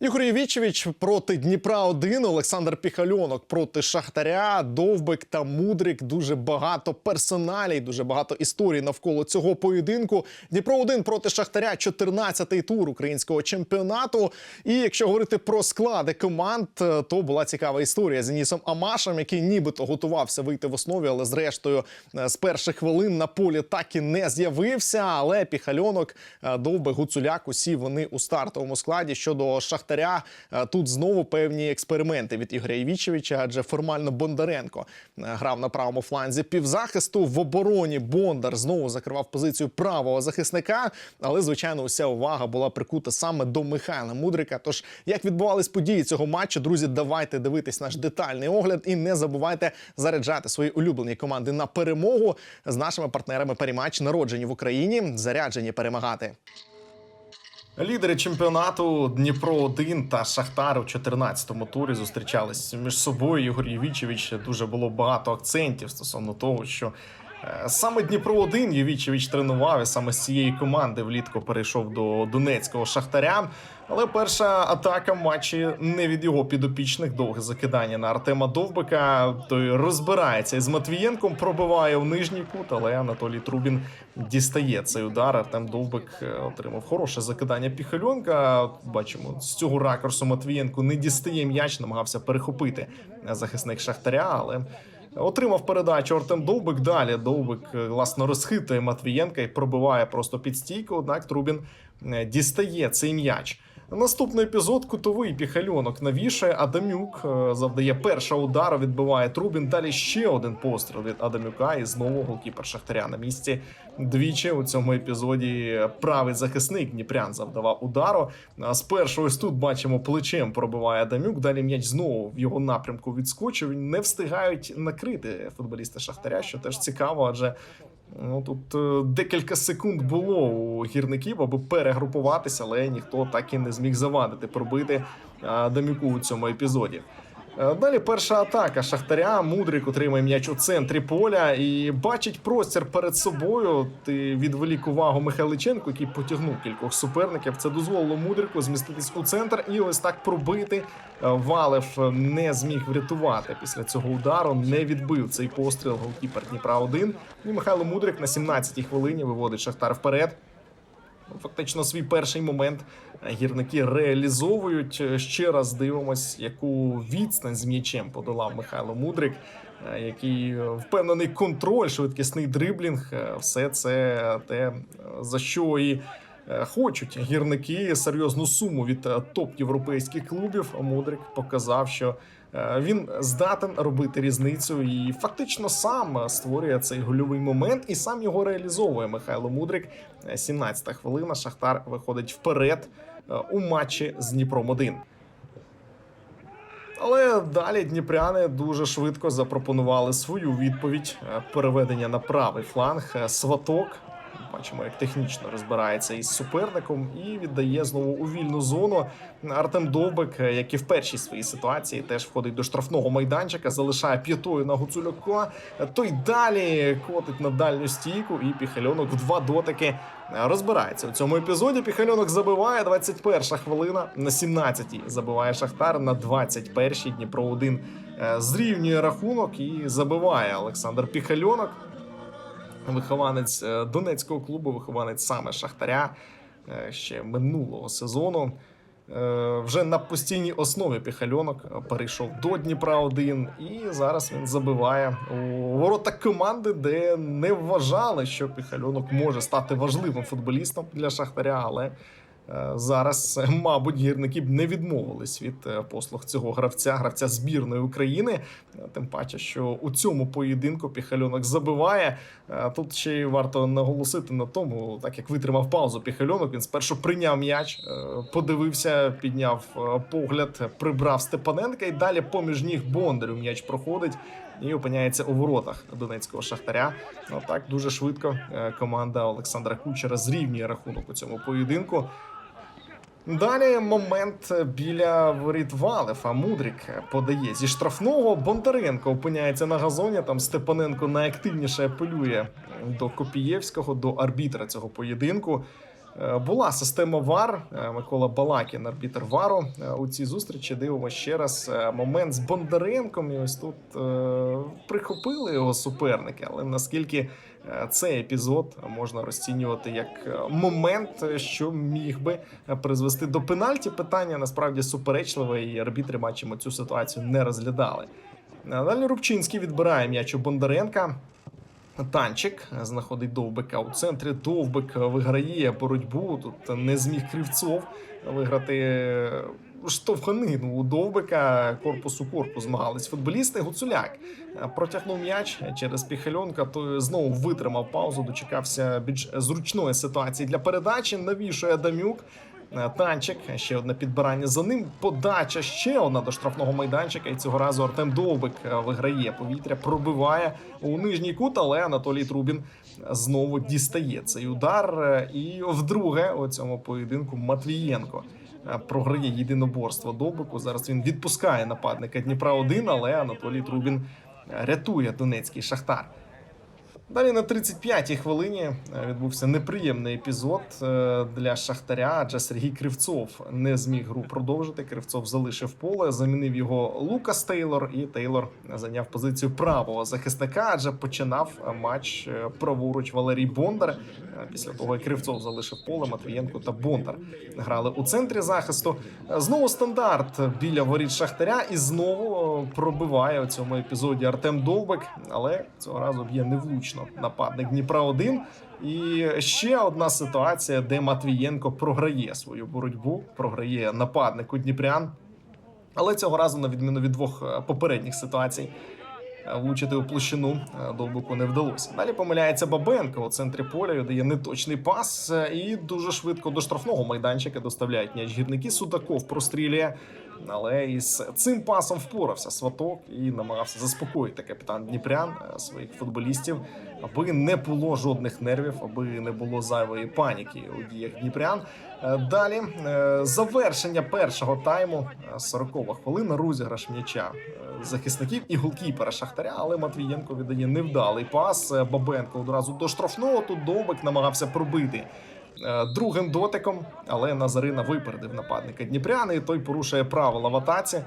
Ігор Євічевич проти Дніпра 1 Олександр Піхальонок проти Шахтаря, Довбик та Мудрик. Дуже багато персоналій, дуже багато історій навколо цього поєдинку. Дніпро 1 проти Шахтаря, 14-й тур українського чемпіонату. І якщо говорити про склади команд, е, то була цікава історія з Енісом Амашем, який нібито готувався вийти в основі, але зрештою е, з перших хвилин на полі так і не з'явився. Але Піхальонок, е, Довбик, Гуцуляк, усі вони у стартовому складі щодо Шахтаря. Е, Тут знову певні експерименти від Ігоря Івічевича, адже формально Бондаренко е, грав на правому фланзі півзахисту. В обороні Бондар знову закривав позицію правого захисника. Але звичайно, уся увага була прикута саме до Михайла Мудрика. Тож як відбувались події цього матчу, друзі, давайте дивитись наш детальний огляд і не забувайте заряджати свої улюблені команди на перемогу з нашими партнерами Паріматч, народжені в Україні, заряджені перемагати. Лідери чемпіонату Дніпро 1 та Шахтар у 14-му турі зустрічались між собою. Ігор Євічевич дуже було багато акцентів стосовно того, що саме Дніпро 1 Євічевич тренував і саме з цієї команди влітку перейшов до Донецького Шахтаря. Але перша атака в матчі не від його підопічних довге закидання на Артема Довбика. Той розбирається із Матвієнком, пробиває в нижній кут, але Анатолій Трубін дістає цей удар. Артем Довбик е, отримав хороше закидання піхальонка. Бачимо, з цього ракурсу Матвієнко не дістає м'яч, намагався перехопити захисник Шахтаря, але. Отримав передачу Артем Довбик. Далі Довбик е, власно розхитує Матвієнка і пробиває просто під стійку. Однак Трубін е, дістає цей м'яч. Наступний епізод кутовий піхальонок навішає. Адамюк е, завдає першого удару, відбиває Трубін. Далі ще один постріл від Адамюка. І знову голкіпер Шахтаря на місці. Двічі у цьому епізоді правий захисник Дніпрян завдавав удару. А Спершу ось тут бачимо плечем пробиває Адамюк. Далі м'яч знову в його напрямку відскочив. Не встигають накрити футболісти Шахтаря, що теж цікаво, адже Ну тут е, декілька секунд було у гірників, аби перегрупуватися, але ніхто так і не зміг завадити пробити е, Адамюку у цьому епізоді. Е, Далі перша атака Шахтаря. Мудрик отримує м'яч у центрі поля і бачить простір перед собою. Ти відволік увагу Михайличенко, який потягнув кількох суперників. Це дозволило Мудрику зміститись у центр і ось так пробити. Е, Валев не зміг врятувати після цього удару. Не відбив цей постріл голкіпер Дніпра 1 І Михайло Мудрик на 17-й хвилині виводить Шахтар вперед. Фактично, свій перший момент гірники реалізовують. Е, Ще раз дивимось, яку відстань з м'ячем подолав Михайло Мудрик, е, який е, впевнений контроль, швидкісний дриблінг. Все це те, за що і хочуть гірники серйозну суму від топ європейських клубів. Мудрик показав, що він здатен робити різницю і фактично сам створює цей гольовий момент і сам його реалізовує Михайло Мудрик. Е, 17-та хвилина. Шахтар виходить вперед е, у матчі з Дніпром 1 але далі дніпряни дуже швидко запропонували свою відповідь е, переведення на правий фланг. Е, Сваток бачимо, як технічно розбирається із суперником і віддає знову у вільну зону. Артем Довбик, е, як і в першій своїй ситуації, теж входить до штрафного майданчика, залишає п'ятою на Гуцуляка. Е, Той далі котить на дальню стійку, і піхальонок в два дотики е, розбирається у цьому епізоді. Піхальонок забиває 21 хвилина на 17-й забиває Шахтар на 21-й Дніпро 1 зрівнює рахунок і забиває Олександр Піхальонок. Вихованець е, Донецького клубу, вихованець саме Шахтаря е, ще минулого сезону. Е, Вже на постійній основі Піхальонок перейшов до Дніпра 1 і зараз він забиває у ворота команди, де не вважали, що Піхальонок може стати важливим футболістом для Шахтаря, але зараз, е, мабуть, гірники б не відмовились від е, послуг цього гравця, гравця збірної України. Е, Тим паче, що у цьому поєдинку Піхальонок забиває. Тут ще й варто наголосити на тому, так як витримав паузу Піхальонок, він спершу прийняв м'яч, подивився, підняв погляд, прибрав Степаненка і далі поміж ніг Бондарю м'яч проходить. І опиняється у воротах Донецького шахтаря. Ну так дуже швидко команда Олександра Кучера зрівнює рахунок у цьому поєдинку. Далі момент біля воріт Валефа. Мудрик подає зі штрафного. Бондаренко опиняється на газоні. Там Степаненко найактивніше апелює до Копієвського, до арбітра цього поєдинку. Е, Була система ВАР. Е, Микола Балакін, арбітр ВАРу е, у цій зустрічі. Дивимося ще раз момент з Бондаренком. І ось тут прихопили його суперники. Але наскільки цей епізод можна розцінювати як момент, що міг би призвести до пенальті. Питання насправді суперечливе, і арбітри бачимо цю ситуацію не розглядали. Далі Рубчинський відбирає м'яч у Бондаренка. Танчик знаходить Довбика у центрі. Довбик виграє боротьбу. Тут не зміг Кривцов виграти штовханину у Довбика. Корпус у корпус змагались футболісти. Гуцуляк протягнув м'яч через Піхальонка. Той знову витримав паузу. Дочекався більш зручної ситуації для передачі. Навішує Адамюк. Танчик, ще одне підбирання за ним. Подача ще одна до штрафного майданчика. І цього разу Артем Довбик е, виграє повітря, пробиває у нижній кут, але Анатолій Трубін знову дістає цей удар. Е, І вдруге у цьому поєдинку Матвієнко е, програє єдиноборство Довбику. Зараз він відпускає нападника Дніпра 1 але Анатолій Трубін е, рятує Донецький Шахтар. Далі на 35-й хвилині е, відбувся неприємний епізод е, для Шахтаря, адже Сергій Кривцов не зміг гру продовжити. Кривцов залишив поле, замінив його Лукас Тейлор, і Тейлор зайняв позицію правого захисника, адже починав матч е, праворуч Валерій Бондар. Після того як Кривцов залишив поле, Матвієнко та Бондар грали у центрі захисту. Знову стандарт біля воріт Шахтаря, і знову пробиває у цьому епізоді Артем Довбик, але цього разу б'є невлучно нападник Дніпра 1 І ще одна ситуація, де Матвієнко програє свою боротьбу, програє нападнику Дніпрян. Але цього разу, на відміну від двох е, попередніх ситуацій, е, влучити у площину е, Довбику не вдалося. Далі помиляється Бабенко у центрі поля, віддає неточний пас і дуже швидко до штрафного майданчика доставляють м'яч гірники. Судаков прострілює, але із цим пасом впорався Сваток і намагався заспокоїти капітан Дніпрян е, своїх футболістів, аби не було жодних нервів, аби не було зайвої паніки у діях Дніпрян. Е, Далі е, завершення першого тайму, 40 хвилина, розіграш м'яча захисників і голкіпера Шахтаря, але Матвієнко віддає невдалий пас. Бабенко одразу до штрафного. Тут Довбик намагався пробити другим дотиком, але Назарина випередив нападника Дніпряни. і Той порушує правила в атаці.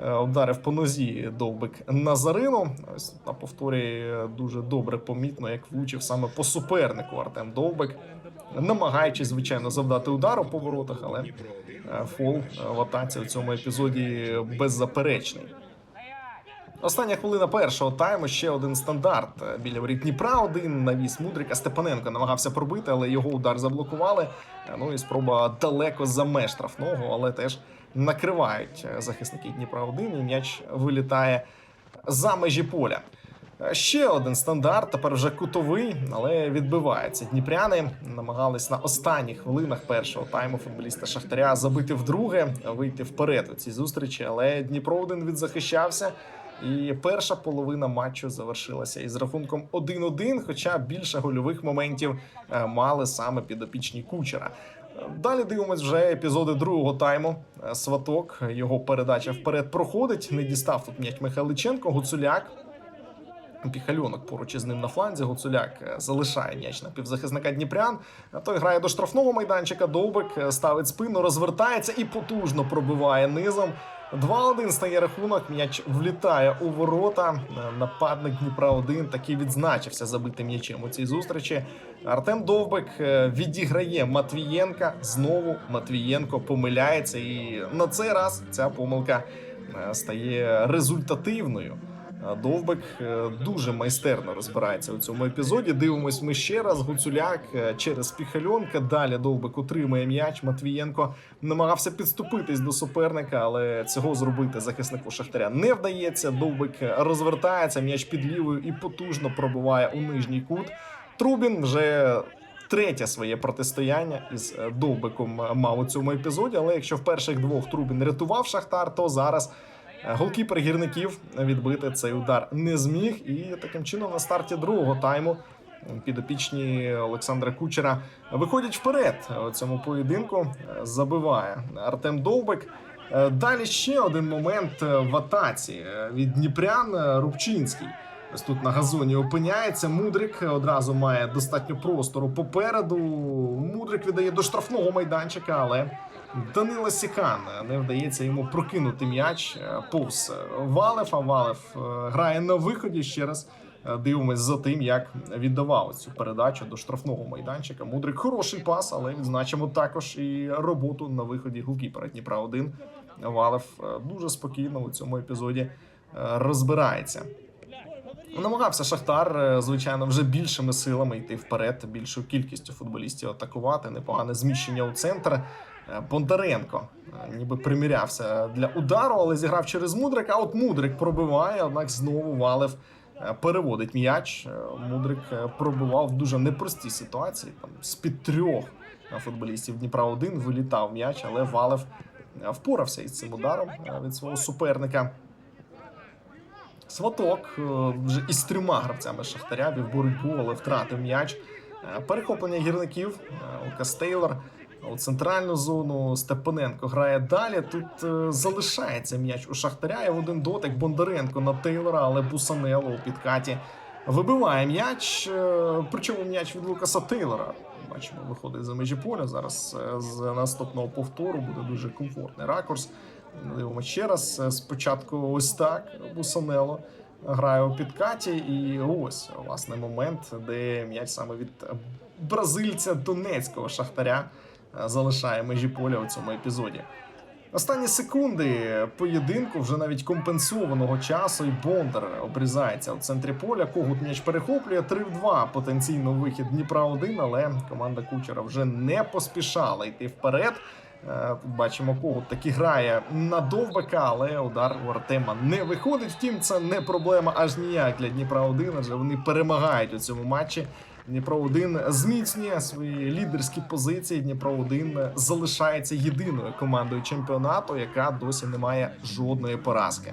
Е, Ударив по нозі довбик Назарину. Ось на повторі е, дуже добре помітно, як влучив саме по супернику Артем Довбик, намагаючись, звичайно, завдати удар у поворотах, але е, фол е, в атаці у цьому епізоді беззаперечний. Остання хвилина першого тайму ще один стандарт біля воріт Дніпра. Один навіс Мудрика. Степаненко намагався пробити, але його удар заблокували. Ну і спроба далеко за меж штрафного, але теж накривають захисники Дніпра 1 і м'яч вилітає за межі поля. Ще один стандарт, тепер вже кутовий, але відбивається. Дніпряни намагались на останніх хвилинах першого тайму футболіста Шахтаря забити вдруге, вийти вперед у цій зустрічі. Але Дніпро 1 відзахищався. І перша половина матчу завершилася із рахунком 1-1, хоча більше гольових моментів е, мали саме підопічні кучера. Далі дивимось вже епізоди другого тайму. Е, Сваток, його передача вперед проходить. Не дістав тут м'яч Михайличенко, Гуцуляк. Піхальонок поруч із ним на фланзі. Гуцуляк е, залишає м'яч на півзахисника Дніпрян. А той грає до штрафного майданчика. Довбик ставить спину, розвертається і потужно пробиває низом. 2-1 стає рахунок. М'яч влітає у ворота. Нападник Дніпра 1 таки відзначився забитим м'ячем у цій зустрічі. Артем Довбик е, відіграє Матвієнка. Знову Матвієнко помиляється, і на цей раз ця помилка е, стає результативною. Довбик е, дуже майстерно розбирається у цьому епізоді. Дивимось ми ще раз. Гуцуляк е, через піхальонка. Далі Довбик утримує м'яч. Матвієнко намагався підступитись до суперника, але цього зробити захиснику Шахтаря не вдається. Довбик розвертається, м'яч під лівою і потужно пробиває у нижній кут. Трубін вже. Третє своє протистояння із е, Довбиком мав у цьому епізоді. Але якщо в перших двох Трубін рятував Шахтар, то зараз Голкіпер гірників відбити цей удар не зміг, і таким чином на старті другого тайму підопічні Олександра Кучера виходять вперед у цьому поєдинку. Е, Забиває Артем Довбик. Е, Далі ще один момент е, в атаці від Дніпрян Рубчинський. Ось тут на газоні опиняється. Мудрик одразу має достатньо простору попереду. Мудрик віддає до штрафного майданчика, але Данила Сікан не вдається йому прокинути м'яч е, повз Валев. А Валев е, грає на виході. Ще раз е, дивимось за тим, як віддавав цю передачу до штрафного майданчика. Мудрик хороший пас, але відзначимо також і роботу на виході голкіпера Дніпра 1 Валев дуже спокійно у цьому епізоді розбирається. Намагався Шахтар, е, звичайно, вже більшими силами йти вперед, більшою кількістю футболістів атакувати. Непогане зміщення у центр. Е, Бондаренко е, ніби примірявся для удару, але зіграв через Мудрик. А от Мудрик пробиває, однак знову валив. е, Переводить м'яч. Мудрик пробивав в дуже непростій ситуації. Там з під трьох футболістів Дніпра 1 вилітав м'яч, але валив е, впорався із цим ударом від свого суперника. Сваток е, вже із трьома гравцями Шахтаря вів боротьбу, але втратив м'яч. Е, Перехоплення гірників е, Лукас Тейлор у центральну зону. Степаненко грає далі. Тут е, залишається м'яч у Шахтаря. І в один дотик Бондаренко на Тейлора, але Бусанело у підкаті вибиває м'яч. е, Причому м'яч від Лукаса Тейлора. Бачимо, виходить за межі поля. Зараз е, з наступного повтору буде дуже комфортний ракурс. Дивимося ще раз. Е, Спочатку ось так Бусанело грає у підкаті, і ось власне момент, де м'яч саме від бразильця донецького шахтаря е, залишає межі поля у цьому епізоді. Останні секунди поєдинку вже навіть компенсованого часу, і Бондар обрізається у центрі поля. Когут м'яч перехоплює 3 в 2 потенційно вихід Дніпра 1 але команда Кучера вже не поспішала йти вперед. Е, бачимо, когут таки грає на довбика, але удар у Артема не виходить. Втім, це не проблема аж ніяк для Дніпра 1 адже вони перемагають у цьому матчі. Дніпро 1 зміцнює свої лідерські позиції. Дніпро 1 залишається єдиною командою чемпіонату, яка досі не має жодної поразки.